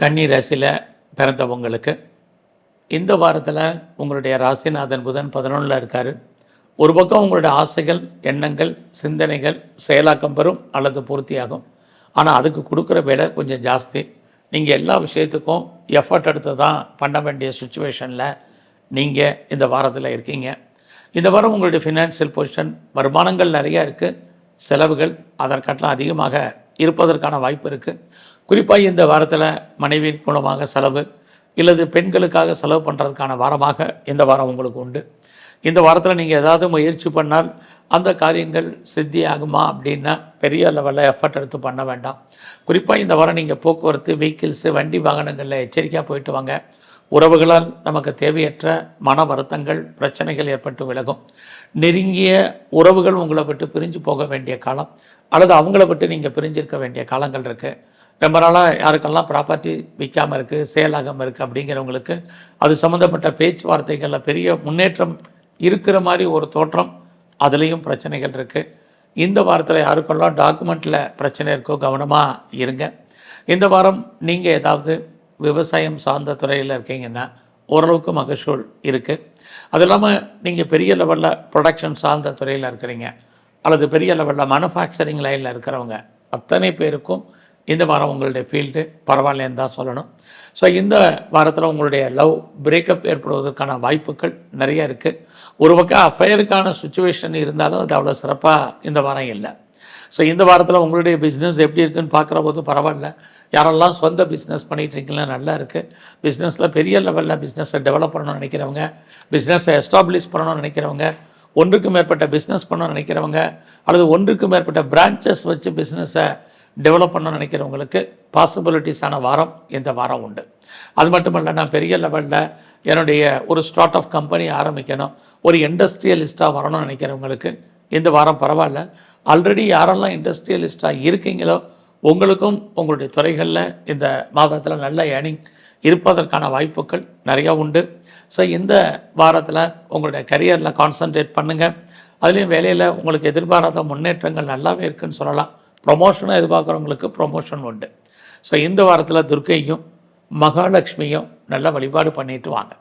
கன்னி ராசியில் பிறந்தவங்களுக்கு இந்த வாரத்தில் உங்களுடைய ராசிநாதன் புதன் பதினொன்றில் இருக்கார். ஒரு பக்கம் உங்களுடைய ஆசைகள் எண்ணங்கள் சிந்தனைகள் செயலாக்கம் பெறும் அல்லது பூர்த்தியாகும். ஆனால் அதுக்கு கொடுக்குற விலை கொஞ்சம் ஜாஸ்தி. நீங்கள் எல்லா விஷயத்துக்கும் எஃபர்ட் எடுத்து தான் பண்ண வேண்டிய சுச்சுவேஷனில் நீங்கள் இந்த வாரத்தில் இருக்கீங்க. இந்த வாரம் உங்களுடைய ஃபினான்ஷியல் பொசிஷன் வருமானங்கள் நிறையா இருக்குது செலவுகள் அதற்கட்டலாம் அதிகமாக இருப்பதற்கான வாய்ப்பு இருக்குது குறிப்பாக இந்த வாரத்தில் மனைவியின் மூலமாக செலவு இல்லது பெண்களுக்காக செலவு பண்ணுறதுக்கான வாரமாக இந்த வாரம் உங்களுக்கு உண்டு. இந்த வாரத்தில் நீங்கள் ஏதாவது முயற்சி பண்ணால் அந்த காரியங்கள் சித்தியாகுமா அப்படின்னா பெரிய லெவலில் எஃபர்ட் எடுத்து பண்ண வேண்டாம். குறிப்பாக இந்த வாரம் நீங்கள் போக்குவரத்து வெஹிக்கிள்ஸு வண்டி வாகனங்களில் எச்சரிக்கையாக போயிட்டு வாங்க. உறவுகளால் நமக்கு தேவையற்ற மன வருத்தங்கள் பிரச்சனைகள் ஏற்பட்டு விலகும். நெருங்கிய உறவுகள் உங்களை விட்டு பிரிஞ்சு போக வேண்டிய காலம் அல்லது அவங்கள விட்டு நீங்கள் பிரிஞ்சிருக்க வேண்டிய காலங்கள் இருக்குது ரொம்ப நாளாக யாருக்கெல்லாம் ப்ராப்பர்ட்டி விற்காமல் இருக்குது சேலாகாமல் இருக்குது அப்படிங்கிறவங்களுக்கு அது சம்மந்தப்பட்ட பேச்சுவார்த்தைகளில் பெரிய முன்னேற்றம் இருக்கிற மாதிரி ஒரு தோற்றம் அதுலேயும் பிரச்சனைகள் இருக்குது இந்த வாரத்தில் யாருக்கெல்லாம் டாக்குமெண்ட்டில் பிரச்சனை இருக்கோ கவனமாக இருங்க. இந்த வாரம் நீங்கள் ஏதாவது விவசாயம் சார்ந்த துறையில் இருக்கீங்கன்னா ஓரளவுக்கு மகசூல் இருக்குது அது இல்லாமல் நீங்கள் பெரிய லெவலில் ப்ரொடக்ஷன் சார்ந்த துறையில் இருக்கிறீங்க. அல்லது பெரிய லெவலில் மேனுஃபேக்சரிங் லைனில் இருக்கிறவங்க அத்தனை பேருக்கும் இந்த வாரம் உங்களுடைய ஃபீல்டு பரவாயில்லன்னு தான் சொல்லணும். ஸோ இந்த வாரத்தில் உங்களுடைய லவ் பிரேக்கப் ஏற்படுவதற்கான வாய்ப்புகள் நிறைய இருக்குது ஒரு பக்கம் அஃபயருக்கான சுச்சுவேஷன் இருந்தாலும் அது அவ்வளோ சிறப்பாக இந்த வாரம் இல்லை. ஸோ இந்த வாரத்தில் உங்களுடைய பிஸ்னஸ் எப்படி இருக்குன்னு பார்க்குற போது பரவாயில்ல. யாரெல்லாம் சொந்த பிஸ்னஸ் பண்ணிகிட்ருக்கீங்களா நல்லா இருக்குது பிஸ்னஸில் பெரிய லெவலில் பிஸ்னஸை டெவலப் பண்ணணும்னு நினைக்கிறவங்க பிஸ்னஸை எஸ்டாப்ளிஷ் பண்ணணும்னு நினைக்கிறவங்க ஒன்றுக்கு மேற்பட்ட பிஸ்னஸ் பண்ணணும்னு நினைக்கிறவங்க அல்லது ஒன்றுக்கு மேற்பட்ட பிரான்ச்சஸ் வச்சு பிஸ்னஸை டெவலப் பண்ண நினைக்கிறவங்களுக்கு பாசிபிலிட்டிஸான வாரம் இந்த வாரம் உண்டு. அது மட்டும் இல்லை நான் பெரிய லெவலில் என்னுடைய ஒரு ஸ்டார்ட் ஆஃப் கம்பெனி ஆரம்பிக்கணும். ஒரு இண்டஸ்ட்ரியலிஸ்ட்டாக வரணும்னு நினைக்கிறவங்களுக்கு இந்த வாரம் பரவாயில்ல. ஆல்ரெடி யாரெல்லாம் இண்டஸ்ட்ரியலிஸ்ட்டாக இருக்கீங்களோ உங்களுக்கும் உங்களுடைய துறைகளில் இந்த மாதத்தில் நல்ல ஏர்னிங் இருப்பதற்கான வாய்ப்புகள் நிறையா உண்டு. ஸோ இந்த வாரத்தில் உங்களுடைய கரியரில் கான்சன்ட்ரேட் பண்ணுங்கள் அதுலேயும் வேலையில் உங்களுக்கு எதிர்பாராத முன்னேற்றங்கள் நல்லாவே இருக்குன்னு சொல்லலாம். ப்ரொமோஷனை எதிர்பார்க்குறவங்களுக்கு ப்ரொமோஷன் உண்டு. ஸோ இந்த வாரத்தில் துர்க்கையும் மகாலட்சுமியும் நல்லா வழிபாடு பண்ணிட்டு வாங்க.